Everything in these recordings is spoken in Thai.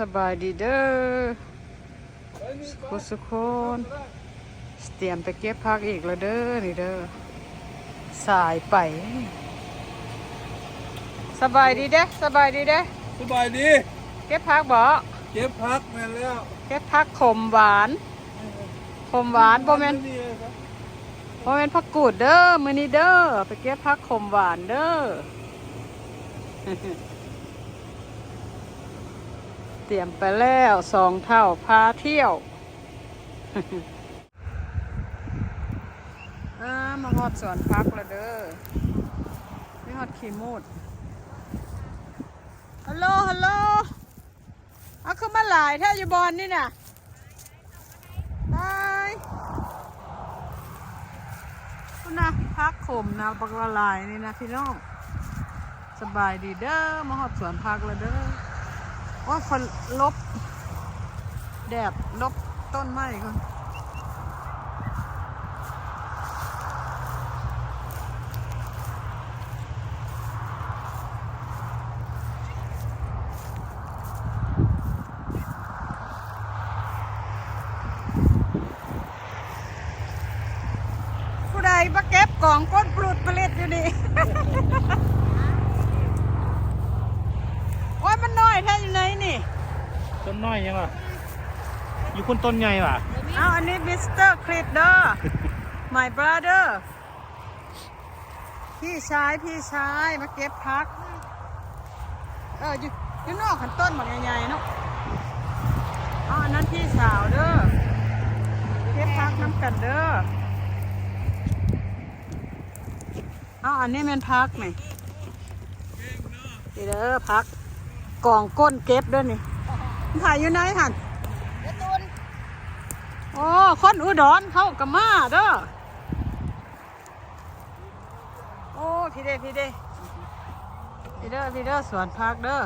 สบายดีเด้อสุขสุขคนเตรียมไปเก็บพักอีกแล้วเด้อนี่เด้อสายไป สบายดีเด้อสบายดีเด้อสบายดี เก็บพักบ่เก็บพักมาแล้ว เก็บพักขมหวานขมหวานบ่แม่นนี่เลยครับบ่แม่นผักกูดเด้อมื้อนี้เด้อไปเก็บพักขมหวานเด้อเตรียมไปแล้วสองเท่าพาเที่ยวมาฮอดสวนพักล้วเด้อนี่ฮอดขีมูดฮัลโหลฮัลโหลเอาขึ้นมาหลายแท้อยู่บอลนี่น่ะบายคุณนะพักขมนะปักละลายนี่นะพี่น้องสบายดีเด้อมาฮอดสวนพักล้วเด้อ ว่าคนลบ แดดลบต้นไม้ก่อนผู้ใดมาเก็บกล่องก้นปลุดผลิตอยู่นี่ โอ้ยมันน้อยแท้อยู่ไหนนี่ ต้นน้อยยังอะอยู่คนต้นใหญ่ว่ะเอาอันนี้มิสเตอร์คลิปเด้อ my brother พี่ชายพี่ชายมาเก็บพัก เอออยู่อยู่นอกขันต้นบักใหญ่ๆเนาะเอาอันนั้นพี่สาวเด้อเก็บพักน้ำกันเด้อเอาอันนี้แมันพักไหมนี่เด้อพักกล่องก้นเก็บเด้อนี่ ถ่ายอยู่ไหนหันโอ้คนอุดรเขากับมาเด้อโอ้พี่เด้พี่เด้พี่เด้อพี่เด้อสวนพักเด้อ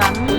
감사합니다.